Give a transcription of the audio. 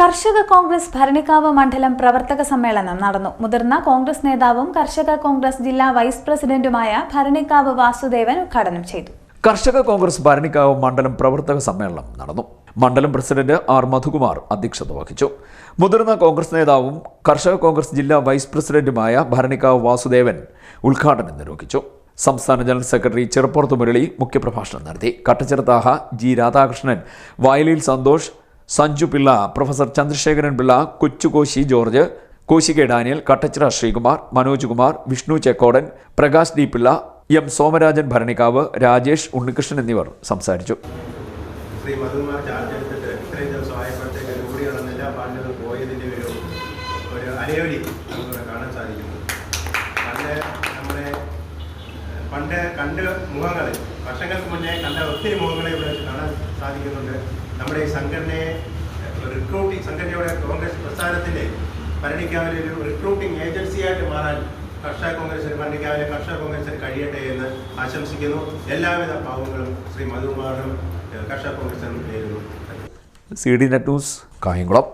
കർഷക കോൺഗ്രസ് ഭരണിക്കാവ് മണ്ഡലം പ്രവർത്തക സമ്മേളനം നടന്നു. മുതിർന്ന കോൺഗ്രസ് നേതാവും കർഷക കോൺഗ്രസ് ജില്ലാ വൈസ് പ്രസിഡന്റുമായ ഭരണിക്കാവ് വാസുദേവൻ ഉദ്ഘാടനം ചെയ്തു. കർഷക കോൺഗ്രസ് ഭരണിക്കാവ് മണ്ഡലം പ്രവർത്തക സമ്മേളനം നടന്നു. മണ്ഡലം പ്രസിഡന്റ് ആർ മധുകുമാർ അധ്യക്ഷത വഹിച്ചു. മുതിർന്ന കോൺഗ്രസ് നേതാവും കർഷക കോൺഗ്രസ് ജില്ലാ വൈസ് പ്രസിഡന്റുമായ ഭരണിക്കാവ് വാസുദേവൻ ഉദ്ഘാടനം നിർവഹിച്ചു. സംസ്ഥാന ജനറൽ സെക്രട്ടറി ചെറുപ്പുറത്ത് മുരളി മുഖ്യപ്രഭാഷണം നടത്തി. കട്ടച്ചിറത്താഹ ജി രാധാകൃഷ്ണൻ വയലിൽ Santhosh Sanju Pillai professor Chandrasekharan Pillai Kochu Koshy George Koshy K Daniel Kattachira Sreekumar Manoj Kumar Vishnu Chekkodan Prakash D Pillai M Somarajan Bharanikavu Rajesh Unnikrishnan എന്നിവർ സംസാരിച്ചു. ശ്രീ മധുമാർ ചാർജ് എടുത്തിട്ട് ഇത്രയും ദിവസം ആയപ്പോഴത്തേക്ക് കൂടി നടന്ന എല്ലാ പാർട്ടികളും പോയതിന്റെ ഒരു ഒരു നമുക്കിവിടെ കാണാൻ സാധിക്കുന്നു പണ്ട് നമ്മുടെ ഏഹ്, പണ്ട് കണ്ട് മുഖങ്ങൾ വർഷങ്ങൾക്ക് മുന്നേ കണ്ട ഒത്തിരി മുഖങ്ങളെ ഇവിടെ കാണാൻ സാധിക്കുന്നുണ്ട്. നമ്മുടെ ഈ സംഘടനയെ റിക്രൂട്ടിംഗ് സംഘടനയുടെ കോൺഗ്രസ് പ്രസ്ഥാനത്തിന്റെ ഭരണിക്കാവിലെ ഒരു റിക്രൂട്ടിംഗ് ഏജൻസിയായിട്ട് മാറാൻ കർഷക കോൺഗ്രസിന് ഭരണിക്കാവിലെ കർഷക കോൺഗ്രസിന് കഴിയട്ടെ എന്ന് ആശംസിക്കുന്നു. എല്ലാവിധ ഭാവങ്ങളും ശ്രീ മധുകുമാറിനും കർഷക കോൺഗ്രസിനും നേരുന്നു. C D Net News Kayamkulam